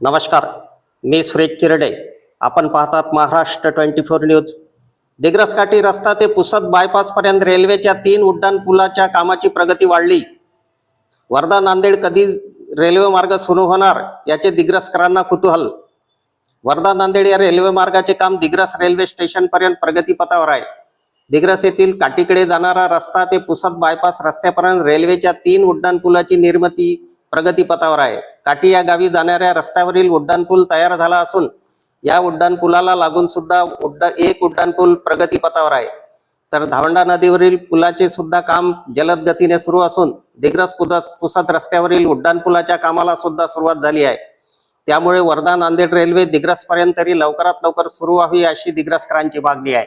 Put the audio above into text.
नमस्कार मी सुरेश चिरडे. आपण पाहतात महाराष्ट्र ट्वेंटी फोर न्यूज. दिग्रसकाठी रस्ता ते पुसद बायपास पर्यंत रेल्वेच्या तीन उड्डाण पुलाच्या कामाची प्रगती वाढली. वर्धा नांदेड कधी रेल्वे मार्ग सुरू होणार याचे दिग्रसकरांना कुतूहल. वर्धा नांदेड या रेल्वे मार्गाचे काम दिग्रस रेल्वे स्टेशनपर्यंत प्रगतीपथावर आहे. दिग्रस येथील काटीकडे जाणारा रस्ता ते पुसद बायपास रस्त्यापर्यंत रेल्वेच्या तीन उड्डाण पुलाची निर्मिती प्रगतीपथावर आहे. काटी या गावी जाणाऱ्या रस्त्यावरील उड्डाणपूल तयार झाला असून या उड्डाणपुलाला लागून सुद्धा उड्डा एक उड्डाणपूल प्रगतीपथावर आहे. तर धावंडा नदीवरील पुलाचे सुद्धा काम जलद गतीने सुरू असून दिग्रस पुसद पुसद रस्त्यावरील उड्डाणपुलाच्या कामाला सुद्धा सुरुवात झाली आहे. त्यामुळे वर्धा नांदेड रेल्वे दिग्रसपर्यंत तरी लवकरात लवकर सुरू व्हावी अशी दिग्रसकरांची मागणी आहे.